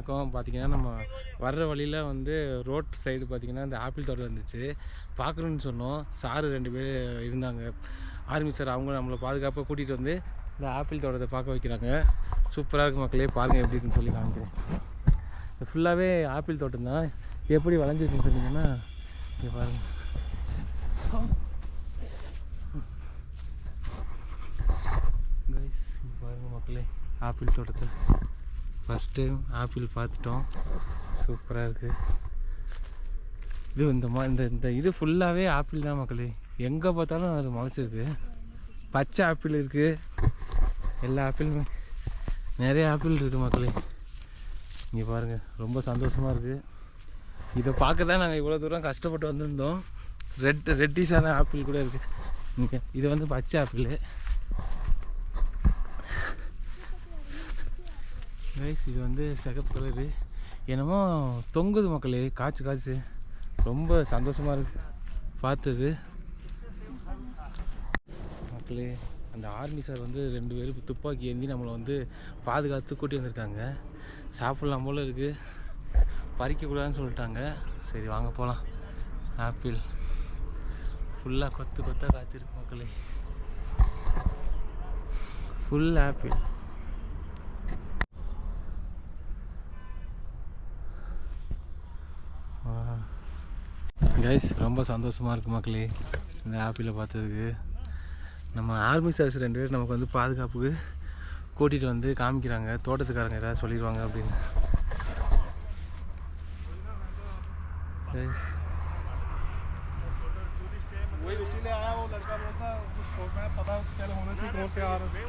வணக்கம். பார்த்தீங்கன்னா நம்ம வர்ற வழியில் வந்து ரோட் சைடு பார்த்தீங்கன்னா இந்த ஆப்பிள் தோட்டம் இருந்துச்சு. பார்க்குறோன்னு சொன்னோம். சாரு ரெண்டு பேர் இருந்தாங்க. ஆர்மி சார் அவங்க நம்மளை பாதுகாப்பாக கூட்டிகிட்டு வந்து இந்த ஆப்பிள் தோட்டத்தை பார்க்க வைக்கிறாங்க. சூப்பராக இருக்கும் மக்களே பாருங்கள் எப்படி இருக்குன்னு சொல்லி காமிக்கிறேன். இது ஃபுல்லாகவே ஆப்பிள் தோட்டம் தான். எப்படி வளைஞ்சிருக்குன்னு சொன்னீங்கன்னா இங்கே பாருங்கள் கைஸ் பாருங்கள் மக்களே ஆப்பிள் தோட்டத்தை. ஃபஸ்ட் டைம் ஆப்பிள் பார்த்துட்டோம். சூப்பராக இருக்குது இது இந்த மா இந்த இந்த இது ஃபுல்லாகவே ஆப்பிள் தான் மக்களே. எங்கே பார்த்தாலும் அது முளைச்சிருக்கு பச்சை ஆப்பிள் இருக்குது எல்லா ஆப்பிளுமே நிறைய ஆப்பிள் இருக்குது மக்களே. இங்கே பாருங்கள் ரொம்ப சந்தோஷமாக இருக்குது இதை பார்க்க தான் நாங்கள் இவ்வளோ தூரம் கஷ்டப்பட்டு வந்திருந்தோம். ரெட் ரெட்டிஷான ஆப்பிள் கூட இருக்குது இங்கே இது வந்து பச்சை ஆப்பிள் ரைஸ் இது வந்து சிகப்பு கலரு என்னமோ தொங்குது மக்களே காய்ச்சி காய்ச்சி. ரொம்ப சந்தோஷமாக இருக்கு. பார்த்தது. மக்களே அந்த ஆர்மி சார் வந்து ரெண்டு பேரும் துப்பாக்கி ஏந்தி நம்மளை வந்து பாதுகாத்து கூட்டி வந்திருக்காங்க. சாப்பிட்லாம் போல் இருக்குது பறிக்கக்கூடாதுன்னு சொல்லிட்டாங்க. சரி வாங்க போகலாம் ஆப்பிள் ஃபுல்லாக கொத்து கொத்தாக காய்ச்சிருக்கு மக்களே. ஃபுல் ஆப்பிள் கைஸ் ரொம்ப சந்தோஷமாக இருக்குது மக்களே இந்த ஆப்பிளை பார்த்ததுக்கு நம்ம ஆர்மி சர்வீஸ் ரெண்டு பேர் நமக்கு வந்து பாதுகாப்புக்கு கூட்டிகிட்டு வந்து காமிக்கிறாங்க தோட்டத்துக்காரங்க ஏதாவது சொல்லிடுவாங்க அப்படின்னு Guys, वही उसी ने आया वो लड़का बोलता कुछ छोड़ना है पता चल होना चाहिए रोड पे आ रहे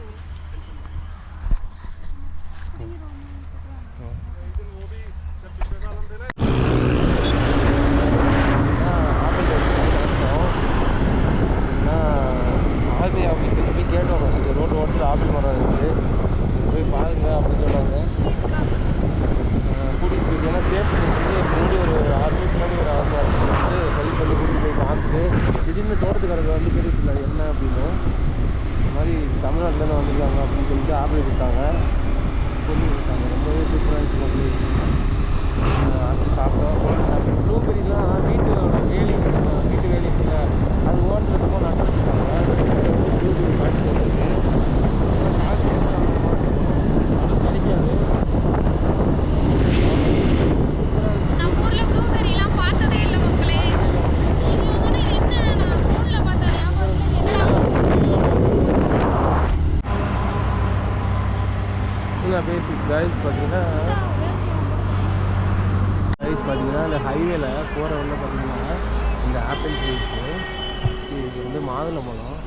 लेकिन वो भी जब पिछले साल हम दे रहे ஆர்மி ஆஃபீஸுக்கு போய் கேட்டோம் ஃபஸ்ட்டு ரோடு ஓட்டில் ஆப்பிள் மரம் இருந்துச்சு. போய் பாருங்க அப்படின்னு சொன்னாங்க. கூட்டிகிட்டு போய் ஏன்னா சேஃப்டி வந்து முன்னாடி ஒரு ஆறு மணிக்கு முன்னாடி ஒரு ஆர்மி ஆஃபீஸில் வந்து ஹெல்ப் பண்ணி கூட்டிகிட்டு போய் காமிச்சு திடீர்னு தோட்டத்துக்காரங்க வந்து கேட்டுட்டு என்ன அப்படின்னு? இந்த மாதிரி தமிழ்நாட்டிலேருந்து வந்திருக்காங்க அப்படின்னு சொல்லிட்டு ஆப்பிள் கொடுத்தாங்க. பொண்ணு கொடுத்தாங்க ரொம்பவே சூப்பராக இருந்துச்சு மக்கள் ஆப்பிள் சாப்பிட்டோம். சாப்பிட்டோம். ப்ளூபெரிலாம் வீட்டு வேலி வீட்டு வேலி இருக்குல்ல அது ஓரத்தில் சும்மா நட்டு வச்சுருக்காங்க ப்ளூபெரி காய்ச்சி போட்டுருக்கு காசு எதுவும் கிடைக்காது நம்ம ஊர்ல ப்ளூபெரிலாம் பார்த்ததே இல்ல மக்களே நீங்க வந்து இது என்ன நான் போன்ல பார்த்த ஞாபகம் இல்ல இது என்ன இல்லை பேசிக் கைஸ் பார்த்தீங்கன்னா கைஸ் பார்த்தீங்கன்னா இந்த ஹைவேல போகிற உள்ள பார்த்தீங்கன்னா இந்த ஆப்பிள் ட்ரீ சரி இது வந்து மாதுளம்பழம்.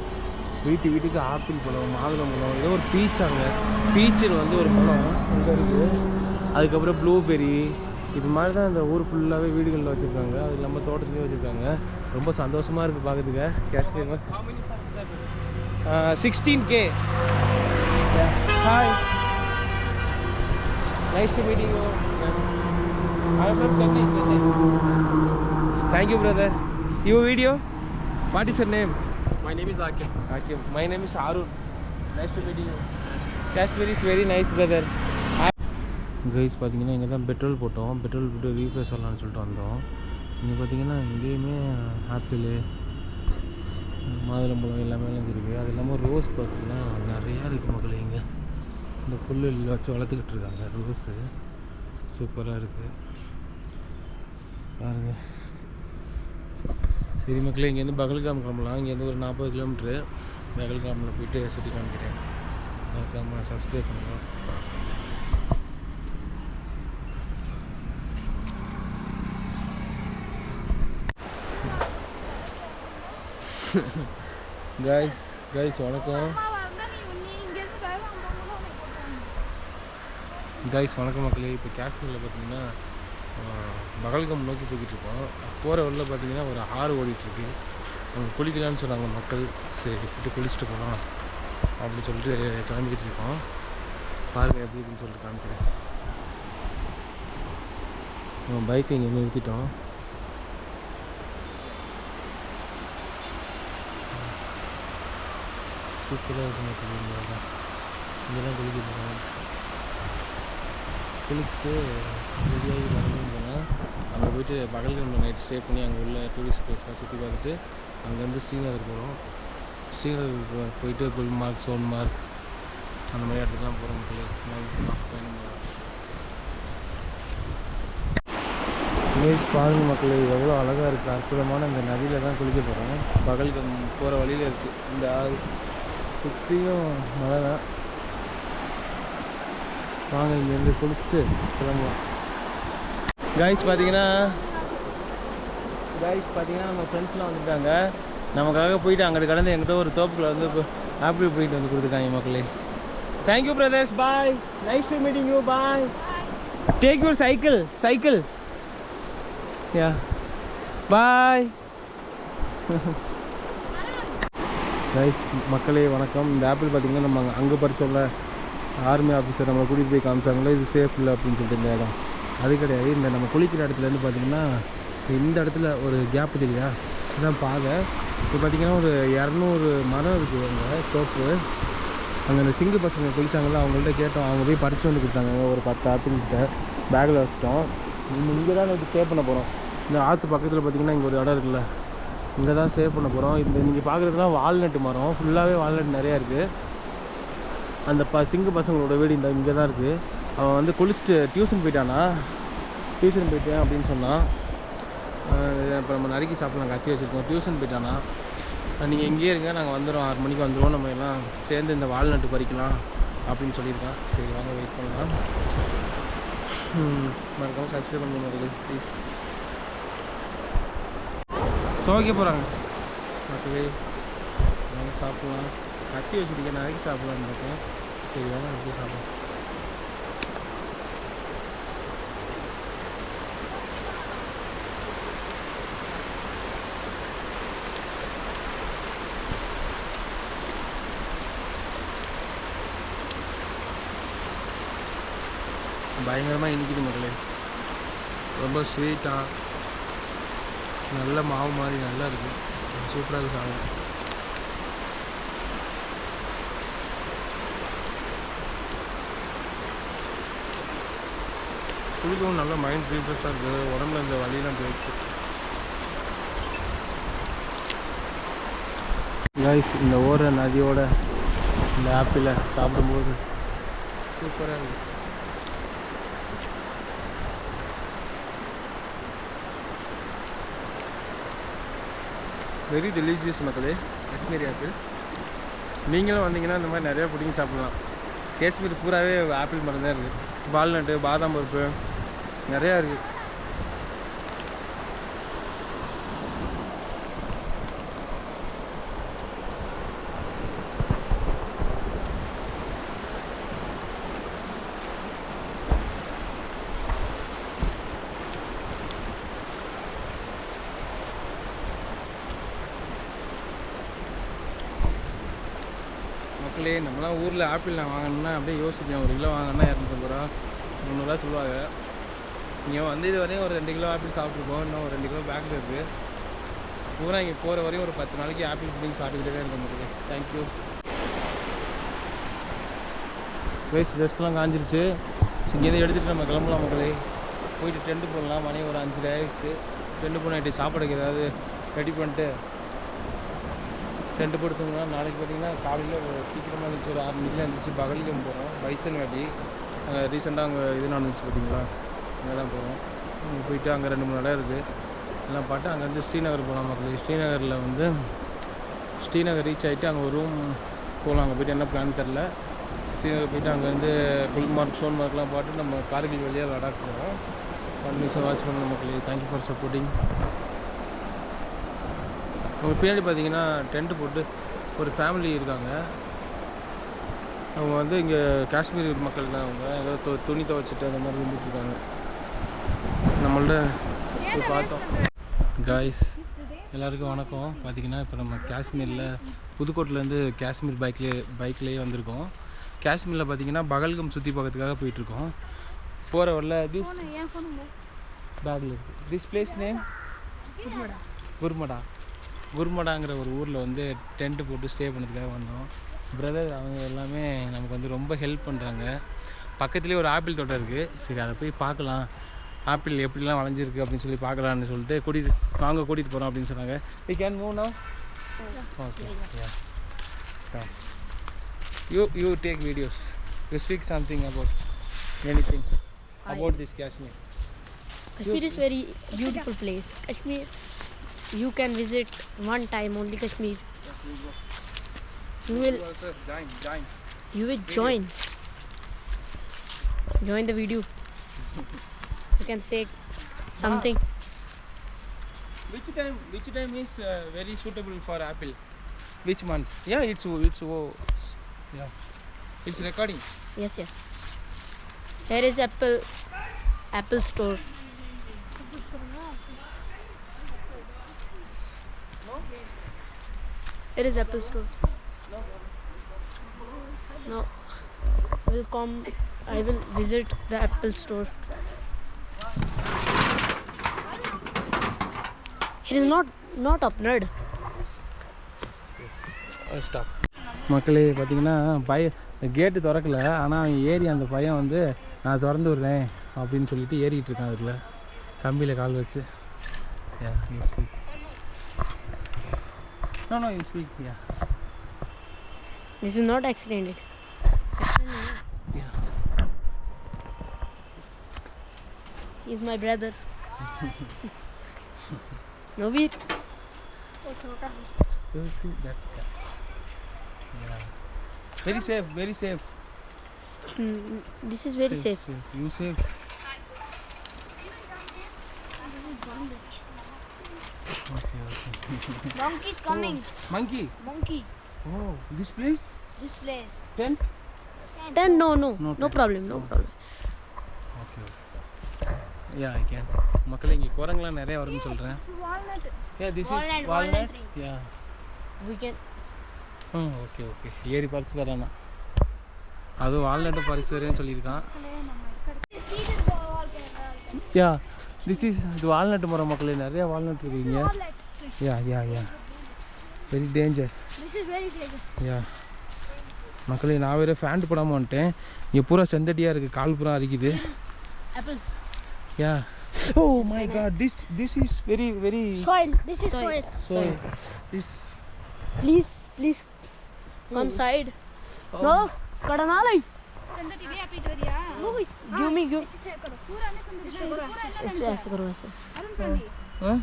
வீட்டு வீட்டுக்கு ஆப்பிள் பழம் மாதுளம்பழம் ஏதோ ஒரு பீச் அங்கே. பீச்சில் வந்து ஒரு பழம் அங்கே இருக்குது அதுக்கப்புறம் ப்ளூபெரி இது மாதிரி தான் இந்த ஊர் ஃபுல்லாகவே வீடுகளில் வச்சுருக்காங்க. அது இல்லாமல் தோட்டத்துலேயும் வச்சுருக்காங்க. ரொம்ப சந்தோஷமாக இருக்குது பார்க்குறதுக்கு. Kashmir sixteen K hi nice to meeting Chennai Chennai thank you brother you video what is your name My name is Akim. Hakim. My name is Arun. Nice to meet you. Kashmir is very nice brother. Guys பார்த்தீங்கன்னா இங்கே தான் petrol போட்டோம். Petrol போட்டு refresh பண்ணலாம்னு சொல்லிட்டு வந்தோம். இங்கே பார்த்தீங்கன்னா இங்கேயுமே ஆப்பிள் மாதுளம்பழம் எல்லாமே இருக்குது அது இல்லாமல் ரோஸ் பார்த்தீங்கன்னா நிறையா இருக்குது மக்கள் இங்கே. இந்த புல் வச்சு வளர்த்துக்கிட்டு இருக்காங்க. ரோஸு சூப்பராக இருக்குது பாருங்கள் சரி மக்களே இங்கேருந்து பகல்காம் கிளம்பலாம். இங்கேருந்து ஒரு நாற்பது கிலோமீட்ரு பகல்காமில் போயிட்டு சுற்றி காமிக்கிறேன். மறக்காமல் சப்ஸ்கிரைப் பண்ணலாம் கைஸ் கைஸ் வணக்கம். காய்ஸ் கைஸ் வணக்கம் மக்களே. இப்போ காஷ்மீரில் பார்த்தீங்கன்னா பகல்கம் நோக்கி போய்கிட்டு இருக்கோம் போகிற வழியில் பார்த்தீங்கன்னா ஒரு ஆறு ஓடிட்டுருக்கு. அவங்க குளிக்கலான்னு சொன்னாங்க மக்கள். சரி போட்டு குளிச்சுட்டு போகலாம் அப்படின்னு சொல்லிட்டு கிளம்பிக்கிட்டு இருக்கோம் பாருங்கள் எப்படி இருக்குன்னு சொல்லிட்டு காமிக்கிறேன். நம்ம பைக்கை இங்கே நிறுத்திட்டோம். சூப்பராக இருக்கும் மக்கள் இங்கே தான் இங்கே தான் குளிக்க போகிறோம் குளிச்சுட்டு ரெடியாகி வரணும்னு அங்கே போயிட்டு பகல்கிழமை நைட் ஸ்டே பண்ணி அங்கே உள்ள டூரிஸ்ட் பிளேஸ்லாம் சுற்றி பார்த்துட்டு அங்கேருந்து ஸ்ரீநகர் போகிறோம் ஸ்ரீநகர் போ- போயிட்டு குல்மார்க் சோன்மார்க் அந்த மாதிரி இடத்துக்குலாம் போகிற மக்கள். நைட் பயணம் இமேஜ் பாருங்க மக்கள் எவ்வளோ அழகாக இருக்குது அற்புதமான இந்த நதியில் தான் குளிக்க போகிறோம் பகலுக்கு போகிற வழியில் இருக்குது இந்த ஆறு சுற்றியும் மழை தான். வாங்க இங்கேருந்து குளிச்சுட்டு கிளம்புவோம் கைஸ் பார்த்தீங்கன்னா கைஸ் பார்த்தீங்கன்னா நம்ம ஃப்ரெண்ட்ஸ்லாம் வந்துட்டாங்க. நமக்காக போயிட்டு அங்கிட்டு கடந்து எங்கிட்ட ஒரு தோப்புக்குள்ள வந்து இப்போ ஆப்பிள் போயிட்டு வந்து கொடுத்துருக்காங்க மக்களே. Thank you brothers bye nice to meeting you bye take your cycle cycle yeah bye guys மக்களே வணக்கம். இந்த ஆப்பிள் பார்த்தீங்கன்னா நம்ம அங்கே பறிச்சோம்ல. ஆர்மி ஆஃபீஸர் நம்மளை கூட்டிகிட்டு போய் காமிச்சாங்களோ இது சேஃப் இல்லை அப்படின்னு சொல்லிட்டு இந்த இடம். அது கிடையாது. இந்த நம்ம குளிக்கிற இடத்துலேருந்து பார்த்தீங்கன்னா இந்த இடத்துல ஒரு கேப் தெரியுதா? இதுதான் பாதை. இப்போ பார்த்தீங்கன்னா ஒரு இரநூறு மரம் இருக்குது அங்கே தோப்பு. அங்கே அந்த சிங்கு பசங்க குளிச்சாங்களோ அவங்கள்ட்ட கேட்டோம். அவங்க போய் பறிச்சு வந்து கொடுத்தாங்க. ஒரு பத்து ஆப்பிள்கிட்ட பேக்கில் வச்சிட்டோம். இங்கே தான் நம்ம ஸ்டே பண்ண போகிறோம் இந்த ஆற்று பக்கத்தில் பார்த்தீங்கன்னா இங்கே ஒரு இடம் இருக்குல்ல. இங்கே தான் சேவ் பண்ண போகிறோம் இந்த நீங்கள் பார்க்குறதுலாம் வால்நட்டு மரம். ஃபுல்லாகவே வால்நட் நிறையா இருக்குது அந்த ப சிங்கு பசங்களோட வீடு இந்த இங்கே தான் இருக்குது அவன் வந்து குளிச்சுட்டு டியூஷன் போயிட்டானா? டியூஷன் போயிட்டேன் அப்படின்னு சொன்னான். இப்போ நம்ம நறுக்கி சாப்பிட்லாம் கத்தி வச்சுருக்கோம். டியூஷன் போயிட்டானா? நீங்கள் இங்கேயே இருங்க நாங்கள் வந்துடும் ஆறு மணிக்கு வந்துடுவோம் நம்ம எல்லாம் சேர்ந்து இந்த வால்நட்டு பறிக்கலாம் அப்படின்னு சொல்லியிருக்கான். சரி வாங்க வெயிட் பண்ணலாம். மறக்காமல் சப்ஸ்கிரைப் பண்ணுங்க ப்ளீஸ் துவைக்க போகிறாங்க ஓகே வாங்க சாப்பிட்லாம். கட்டி வச்சுருக்கேன் நாளைக்கு சாப்பிட்லான்னு இருக்கேன். சரி வாங்க அப்படியே சாப்பிடலாம். பயங்கரமாக இனிக்குது மக்களே. ரொம்ப ஸ்வீட்டாக நல்ல மாவு மாதிரி நல்லா இருக்குது சூப்பராக இருக்குது குளிக்கவும் நல்ல மைண்ட் ரீஃப்ரெஷ்ஷாக இருக்குது உடம்புல இந்த வலியெல்லாம் போயிடுச்சு. காய்ஸ் இந்த ஓர நதியோட இந்த ஆப்பிளை சாப்பிடும்போது சூப்பராக இருக்குது வெரி டெலிஷியஸ் மக்களே காஷ்மீரி ஆப்பிள். நீங்களும் வந்தீங்கன்னா இந்த மாதிரி நிறையா பிடிங்கி சாப்பிடலாம். காஷ்மீர் பூராவே ஆப்பிள் மரம் தான் இருக்குது வால்நட்டு பாதாம் பருப்பு நிறையா இருக்குது மக்களே நம்மளாம் ஊரில் ஆப்பிள் நான் வாங்கணும்னா அப்படியே யோசிப்பேன் ஒரு கிலோ வாங்கினா இரநூத்தம்பது ரூபா முந்நூறுரூவா சொல்லுவாங்க. இங்கே வந்து இது வரையும் ஒரு ரெண்டு கிலோ ஆப்பிள் சாப்பிட்ருப்போம் இன்னும் ஒரு ரெண்டு கிலோ பேக்கில் இருக்குது பூரா இங்கே போகிற வரையும் ஒரு பத்து நாளைக்கு ஆப்பிள் பிடிங்கி சாப்பிட்டுக்கிட்டே இருக்க முடியுது தேங்க்யூ வேஸ்ட் ட்ரெஸ்லாம் காஞ்சிருச்சு. இங்கேருந்து எடுத்துகிட்டு நம்ம கிளம்பலாம் மக்களே. போயிட்டு டென்ட் போடலாம். மணி ஒரு அஞ்சு ஆயிடுச்சு. டென்ட்டு போனாட்டி சாப்பாடுக்கு ஏதாவது ரெடி பண்ணிட்டு டென்ட்டு போட்டுங்கன்னா நாளைக்கு பார்த்தீங்கன்னா காலையில் ஒரு சீக்கிரமாக இருந்துச்சு ஒரு ஆறு மணிக்கெலாம் இருந்துச்சு பகலிக்கும் போகிறோம் பைசன் வேட்டி அங்கே ரீசெண்டாக அங்கே இது நடந்துச்சு பார்த்தீங்களா? அங்கே தான் போவோம். அங்கே போயிட்டு அங்கே ரெண்டு மூணு இடம் இருக்குது எல்லாம் பார்த்து அங்கேருந்து ஸ்ரீநகர் போகலாம் மக்கள். ஸ்ரீநகரில் வந்து ஸ்ரீநகர் ரீச் ஆகிட்டு அங்கே ஒரு ரூம் போகலாம் அங்கே போயிட்டு என்ன பிளான் தெரில ஸ்ரீநகர் போயிட்டு அங்கேருந்து குல்மார்க் சோன்மார்க்லாம் பார்த்து நம்ம கார்கில் வழியாக லடாக் போகிறோம் ஒன் நிமிஷம் வாட்ச் பண்ண மக்களே. தேங்க்யூ ஃபார் சப்போர்ட்டிங் அவங்க பின்னாடி பார்த்தீங்கன்னா டென்ட் போட்டு ஒரு ஃபேமிலி இருக்காங்க. அவங்க வந்து இங்கே காஷ்மீர் மக்கள் தான் அவங்க. ஏதோ துணி துவைச்சிட்டு அந்த மாதிரி இருந்துட்டு இருக்காங்க. நம்மள்ட்ட பார்த்தோம். காய்ஸ் எல்லாருக்கும் வணக்கம். பார்த்தீங்கன்னா இப்போ நம்ம காஷ்மீரில் புதுக்கோட்டையிலேருந்து காஷ்மீர் பைக்லேயே பைக்லேயே வந்திருக்கோம். காஷ்மீரில் பார்த்தீங்கன்னா பகல்கம் சுற்றி பார்க்கறதுக்காக போயிட்டுருக்கோம். போகிற வரல திஸ் பேக்கில் இருக்குது திஸ் பிளேஸ் நேம் குர்மடா. குர்மடாங்கிற ஒரு ஊரில் வந்து டென்ட்டு போட்டு ஸ்டே பண்ணதுக்காக வந்தோம். பிரதர் அவங்க எல்லாமே நமக்கு வந்து ரொம்ப ஹெல்ப் பண்ணுறாங்க பக்கத்துலேயே ஒரு ஆப்பிள் தோட்டம் இருக்குது சரி அதை போய் பார்க்கலாம். ஆப்பிள் எப்படிலாம் வளைஞ்சிருக்கு அப்படின்னு சொல்லி பார்க்கலான்னு சொல்லிட்டு கூட்டிகிட்டு வாங்க கூட்டிகிட்டு போகிறோம் அப்படின்னு சொன்னாங்க. We can move no okay you you take videos you speak something about anything about this Kashmir Kashmir. Is very beautiful place. Kashmir, you can visit one time only Kashmir. You will, join join you will join. Join the video. You can say something. Which time? Which time is uh, very suitable for apple? Which month? Yeah, it's it's oh, yeah, it's recording. Yes, yes. Here is Apple, Apple store. Here is Apple store. No. I will come. I will visit the Apple store. It is not not upload. Stop மக்களே பார்த்தீங்கன்னா பய கேட்டு திறக்கல. ஆனால் அவன் ஏறி அந்த பையன் வந்து நான் திறந்து விடுறேன் அப்படின்னு சொல்லிட்டு ஏறிக்கிட்டு இருக்கான் அதில். கம்பியில் கால் வச்சு. No no you speak yeah This is not accidented. Yeah He's my brother. Novir. You see that? Yeah. yeah. Very safe, very safe. Mm, this is very safe. You safe. Okay, okay. Monkey is coming. Monkey. Monkey. Oh, this place? This place. Tent? Then no, no, No no, time. problem, no problem. Okay, okay. Yeah, I can. மக்களே இங்கே குரங்குலாம் நிறைய வரும்னு சொல்கிறேன் is walnut. Walnut. tree. Yeah. We can. Hmm okay okay ஏறி பறிச்சு தரேண்ணா அதுவும் வால்நட்டு பறிச்சு தரேன்னு சொல்லியிருக்கான். யா திஸ் இஸ் இது வால்நட்டு மரம் மக்களே. நிறைய வால்நட் இருக்குங்க யா யா யா வெரி டேஞ்சர். யா மக்களே நான் வேறு ஃபேண்ட் போடாமல் வந்துட்டேன். இங்கே பூரா செந்தடியாக இருக்குது கால் பூரா அரிக்குது. Yeah. Oh my God! This this is very very Soil. This is soil. soil. This Please, please. Come oh. side. Oh. No, kadana lai. Give me, give. ऐसे ऐसे करो ऐसे. हाँ?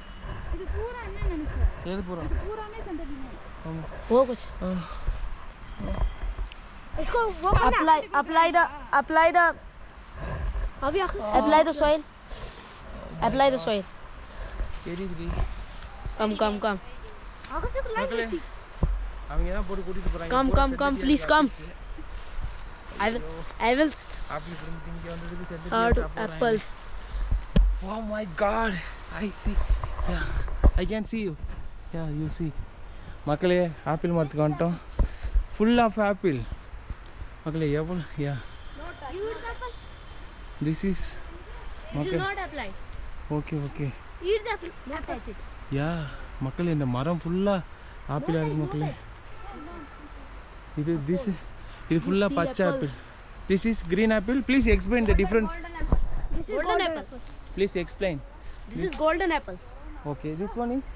this पूरा. वो कुछ. इसको वो करना. Apply, apply the, apply the. अभी Apply the soil. Apply the soil. Come, come, come. Come, come, come, please come. I will, I will sort apples. Oh my god, I see. Yeah, I can see you. Yeah, you see. மக்களே apple மரத்துக்கு வந்துட்டோம் full of Yeah. This is. This is not மக்கள் okay okay yeah மக்களே இந்த மரம் ஃபுல்லாக ஆப்பிளாக இருக்கு மக்களே. இது திஸ் இது ஃபுல்லாக பச்சை apple. This is green apple please explain the difference please explain this is golden apple. Okay this one is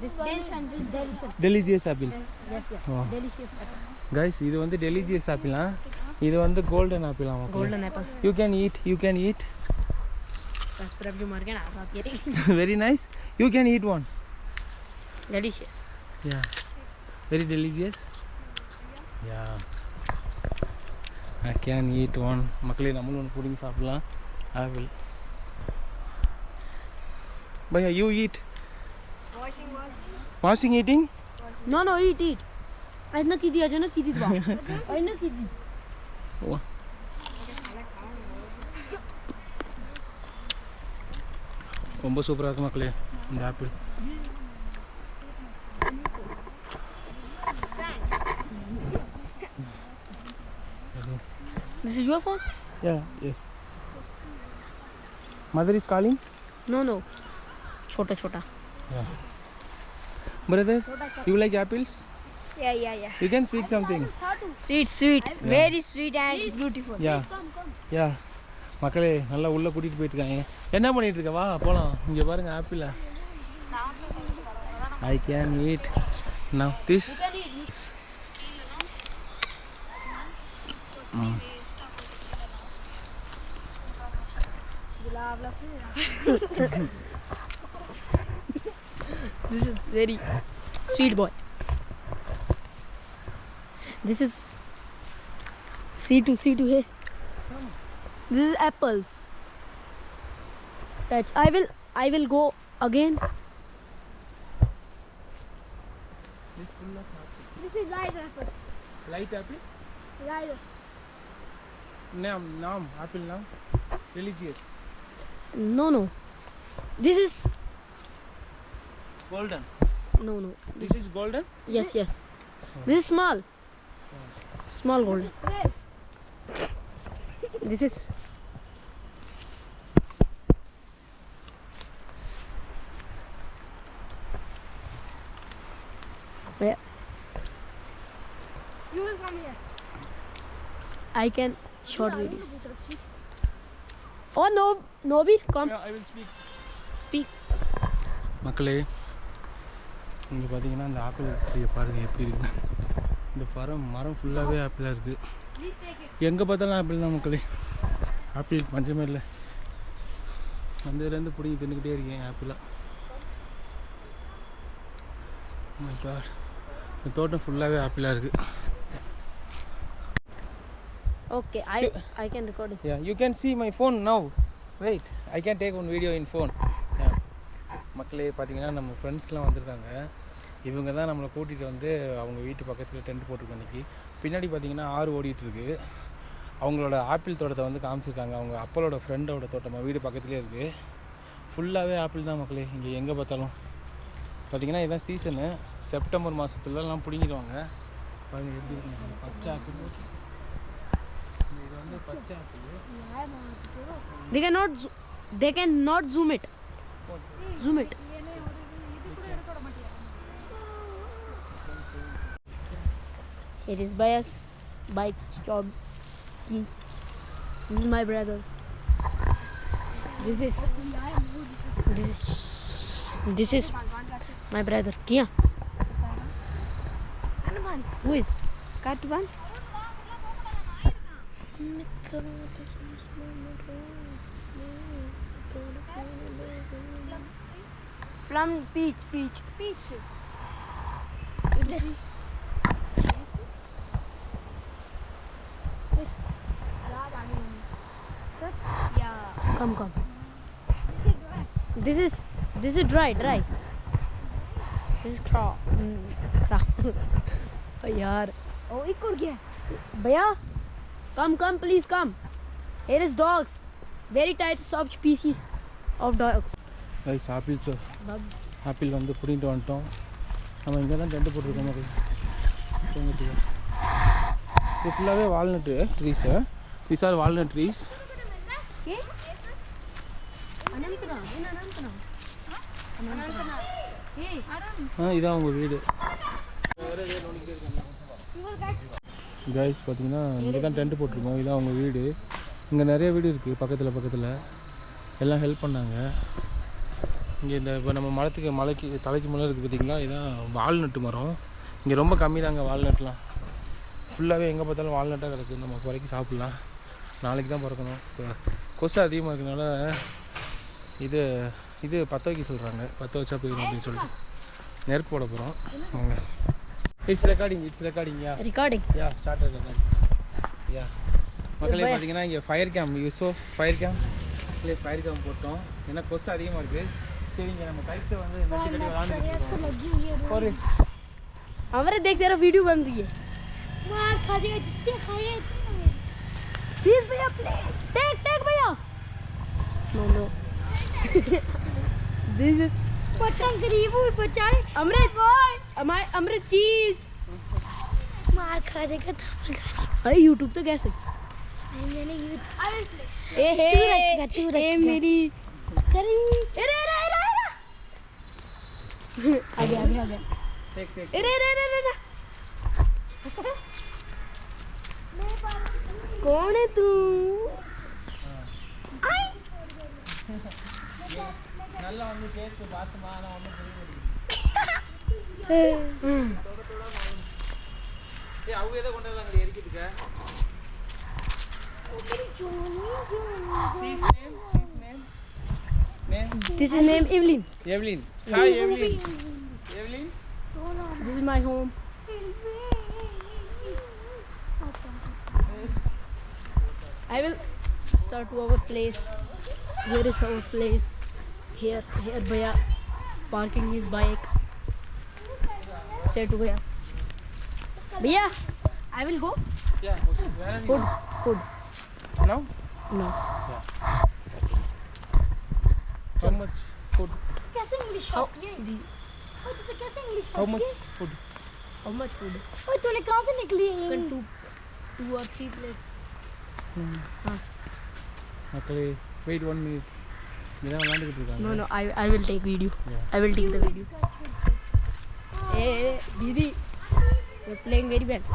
this one is? Delicious. Delicious apple oh delicious apple. கைஸ் இது வந்து டெலிஜியஸ் ஆப்பிளா இது வந்து கோல்டன் ஆப்பிளா மக்களே? Golden apple. You can eat you can eat very nice. You can eat one. Delicious. Yeah. Very delicious. Yeah. I can eat one. மக்களே நம்மளும் one புடிங்கி sapla. I will. Bhaiya, you eat. Washing, washing. Washing, eating? No, no, eat, eat. I know kidi, I know kidi. I know kidi. ரொம்ப super இருக்குது மக்களே This is your phone? Yeah, yes. Mother is calling? No, no. Chota chota. Yeah. Brother, you like apples? Yeah, yeah, yeah. You can speak something. Sweet, sweet. Yeah. Very sweet and Please. beautiful. Yeah. Please come, come. Yeah. மக்களே நல்லா உள்ளே கூட்டிகிட்டு போயிட்டுருக்காங்க என்ன பண்ணிட்டு இருக்க வா போகலாம் இங்கே பாருங்க ஆப்பிள I can eat now this This is very sweet boy. This is C2 C2 hey. This is apples. touch. I will I will go again. This will not happen. This is light apple. Light apple? Light apple. Nam, nam, apple nam. Religious. No, no. This is golden. No, no. This is golden? Yes, yes. Oh. This is small. Oh. Small golden. This is Yeah. You will come here. I can short videos. Oh no, Nobir, come. I will speak speak. மக்களே இங்கே பார்த்தீங்கன்னா இந்த apple ட்ரீயை பாருங்கள் எப்படி இருக்கு இந்த மரம் மரம் ஃபுல்லாகவே ஆப்பிளாக இருக்குது எங்கே பார்த்தாலும் ஆப்பிள் தான் மக்களே. ஆப்பிள் பஞ்சமே இல்லை. வந்ததுலேருந்து பிடிங்கி தின்னுக்கிட்டே இருக்கேன் ஆப்பிளாக மை காட் இந்த தோட்டம் ஃபுல்லாகவே ஆப்பிளாக இருக்குது I can record it. Yeah, you can see my phone now. Wait, I can take one video in phone. Yeah. மக்களே பார்த்தீங்கன்னா நம்ம ஃப்ரெண்ட்ஸ்லாம் வந்திருக்காங்க. இவங்க தான் நம்மளை கூட்டிகிட்டு வந்து அவங்க வீட்டு பக்கத்தில் டென்ட் போட்டிருக்கோம் இன்னைக்கு. பின்னாடி பார்த்தீங்கன்னா ஆறு ஓடிட்டு இருக்கு. அவங்களோட ஆப்பிள் தோட்டத்தை வந்து காமிச்சிருக்காங்க. அவங்க அப்பளோட ஃப்ரெண்டோட தோட்டமாக வீடு பக்கத்துலேயே இருக்குது ஃபுல்லாகவே ஆப்பிள் தான் மக்களே. இங்கே எங்கே பார்த்தாலும். பார்த்தீங்கன்னா இதுதான் சீசனு செப்டம்பர் மாதத்துலலாம் பிடிங்கிடுவாங்க பாருங்க எப்படி இருக்கு பச்சை ஆப்பிள் இது வந்து பச்சை apple They cannot zo- they cannot zoom it. Zoom it. It is by us bike job. This is my brother. This is this is this is my brother. Kia. Who is? Katuban? Plum peach peach peach. Come come. This is this is dry dry. This is craw. Mm, craw. oh yaar. Oh एक और गया. भैया come come please come. Here is dogs. Very types of species of dogs. Rice apple so Bub. Apple வந்து பிடிங்கிட்டு வந்துட்டோம் நம்ம இங்கே தான் டென்ட் போட்டிருக்கோம் மாதிரி தூங்கிட்டு இது ஃபுல்லாகவே walnut trees these are walnut trees Okay. Anantana. In Anantana. Anantana. Hey. ஆ இதான் உங்கள் வீடு கைஸ் பார்த்தீங்கன்னா இங்கே தான் டென்ட் போட்டிருக்கோம். இதான் அவங்க வீடு. இங்கே நிறைய வீடு இருக்குது பக்கத்தில் பக்கத்தில். எல்லாம் ஹெல்ப் பண்ணாங்க. இங்கே இந்த இப்போ நம்ம மரத்துக்கு மலைக்கு தலைக்கு மலை இருக்குது பார்த்திங்களா இதான் வால்நட்டு மரம். இங்கே ரொம்ப கம்மி தாங்க வால்நட்லாம். ஃபுல்லாகவே எங்கே பார்த்தாலும் வால்நட்டாக கிடக்கு. நம்ம குறைக்கு சாப்பிட்லாம். நாளைக்கு தான் பிறக்கணும். இப்போ கொசு அதிகமாக இருக்கிறதுனால இது இது பற்ற வைக்க சொல்கிறாங்க பற்ற வச்சா போயிடும் அப்படின்னு சொல்லிட்டு. நெருப்பு போட போகிறோம் வாங்க. It's recording it's recording yeah Recording. Yeah start recording yeah மக்களே பார்த்தீங்கன்னா இங்கே ஃபயர் கேம் யூஸோ ஃபயர் கேம் இல்லை ஃபயர் கேம் போட்டோம் ஏன்னா கொசு அதிகமாக இருக்குது சரி இங்கே நம்ம கைத்தை வந்து நட்டி கட்டி விளாண்டுட்டு ஒரு हमारे देख तेरा वीडियो बन रही है मार खा जाएगा जितने खाए प्लीज भैया प्लीज टेक टेक भैया नो नो दिस इज पतंग गरीब हुई बचाए अमृत। अमाय अमृत चीज़। मार खा जाएगा धमाल खा देगा अरे यूट्यूब तो कैसे? जाएगा मैंने ये ए हे तू रखेगा, तू ए मेरी करी। अरे अरे अरे अरे आ गया आ गया आ गया टेक टेक अरे अरे अरे अरे कौन है तू? நல்லா வந்து கேட்டு பாத்துமா நான் ஒன்றும் ஏய் அவங்க எதை கொண்டு வராங்க எரிக்கிறதுக்க She's name? She's name? Name? This is name Evelyn. Evelyn. Hi, Evelyn. Evelyn? This is my home. I will start to our place. Here is our place. Here here भैया पार्किंग इज़ बाइक सेट हो गया भैया I will go food food no no How much food? कैसे English how, कैसे English How much food? How much food? ओए तूने कहाँ से निकली है? Can two, two or three plates. Hmm. हाँ. Okay. Wait one minute. இதான் விளாண்டுக்கிட்டு இருக்காங்க No, no, I, I will take video. Yeah. I will take the video. Hey, hey, Didi, you're playing very well.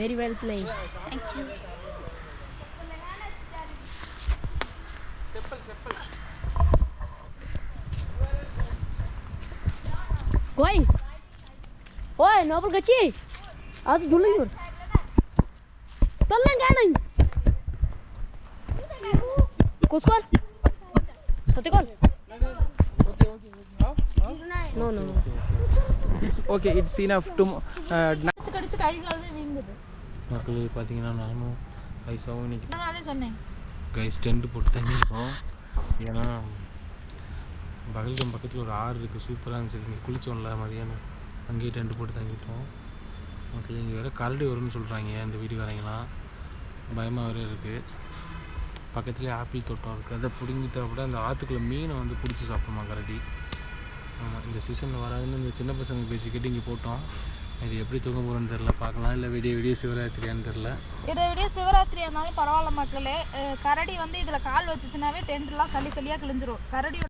Very well playing. Going. ओए Nobel गची आज झुल गई चल ना नहीं कुछ कर சத்தியகோல் no no okay it's enough to கடிச்சு கடிச்சு கை கால் வீங்குது. மக்களே பார்த்தீங்கன்னா நானும் வயசாகவும் இன்னைக்கு. நான் அதே சொன்னேன். கைஸ் டென்ட் போட்டு தங்கியிருக்கோம். ஏன்னா பகல்கம் பக்கத்தில் ஒரு ஆறு இருக்குது சூப்பராக இருந்துச்சு. இங்கே குளிச்சோம்ல மதியானம். அங்கேயே டென்ட் போட்டு தங்கிட்டோம். மக்கள் இங்கே வேறு கரடி வரும்னு சொல்கிறாங்க இந்த வீட்டுக்காரங்களாம் பயமாக வேறு இருக்குது பக்கத்துலேயே ஆப்பிள் தோட்டம் இருக்குது அதை பிடுங்கி கூட அந்த ஆற்றுக்குள்ளே மீனை வந்து பிடிச்சி சாப்பிடுமா கரடி? ஆமாம் இந்த சீசனில் வராதுன்னு இந்த சின்ன பசங்க பேசிக்கிட்டு இங்கே போட்டோம். இது எப்படி தூங்க போகிறோன்னு தெரில பார்க்கலாம். இல்லை விடிய விடிய சிவராத்திரியான்னு தெரில இதை விடிய சிவராத்திரியானாலும் இருந்தாலும் பரவாயில்ல மக்களே. கரடி வந்து இதில் கால் வச்சுச்சுனாவே டென்ட்லாம் சளி சளியாக கிழிஞ்சிரும். கரடி